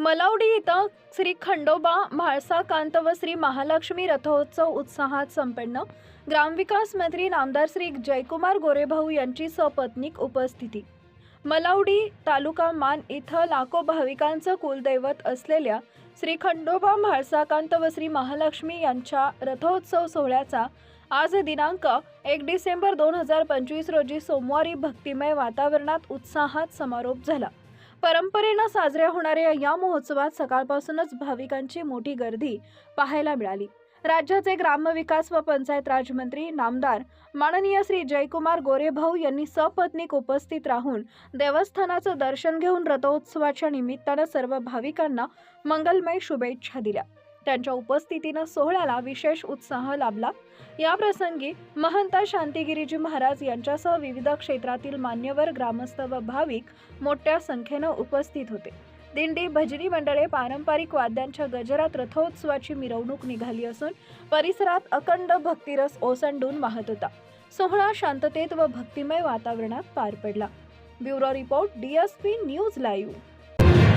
मलावडी इथं श्री खंडोबा म्हाळसाकांत व श्री महालक्ष्मी रथोत्सव उत्साहात संपन्न ग्रामविकास मंत्री नामदार श्री जयकुमार गोरेभाऊ यांची सपत्नीक उपस्थिती. मलावडी तालुका मान इथं लाखो भाविकांचं कुलदैवत असलेल्या श्री खंडोबा म्हाळसाकांत व श्री महालक्ष्मी यांच्या रथोत्सव सोहळ्याचा आज दिनांक एक डिसेंबर दोन हजार पंचवीस रोजी सोमवारी भक्तिमय वातावरणात उत्साहात समारोप झाला. परंपरेनं साजऱ्या होणाऱ्या या महोत्सवात सकाळपासूनच भाविकांची मोठी गर्दी पाहायला मिळाली. राज्याचे ग्रामविकास व पंचायत राजमंत्री नामदार माननीय श्री जयकुमार गोरेभाऊ यांनी सपत्नीक उपस्थित राहून देवस्थानाचं दर्शन घेऊन रथोत्सवाच्या निमित्तानं सर्व भाविकांना मंगलमय शुभेच्छा दिल्या. त्यांच्या उपस्थितीनं सोहळ्याला विशेष उत्साह लाभला. या प्रसंगी महंत शांतिगिरीजी महाराज यांच्यासह विविध क्षेत्रातील मान्यवर ग्रामस्थ व भाविक मोठ्या संख्येनं उपस्थित होते. दिंडी भजनी मंडळे पारंपरिक वाद्यांच्या गजरात रथोत्सवाची मिरवणूक निघाली असून परिसरात अखंड भक्तिरस ओसंडून वाहत होता. सोहळा शांततेत व भक्तिमय वातावरणात पार पडला. Bureau report DSP news live.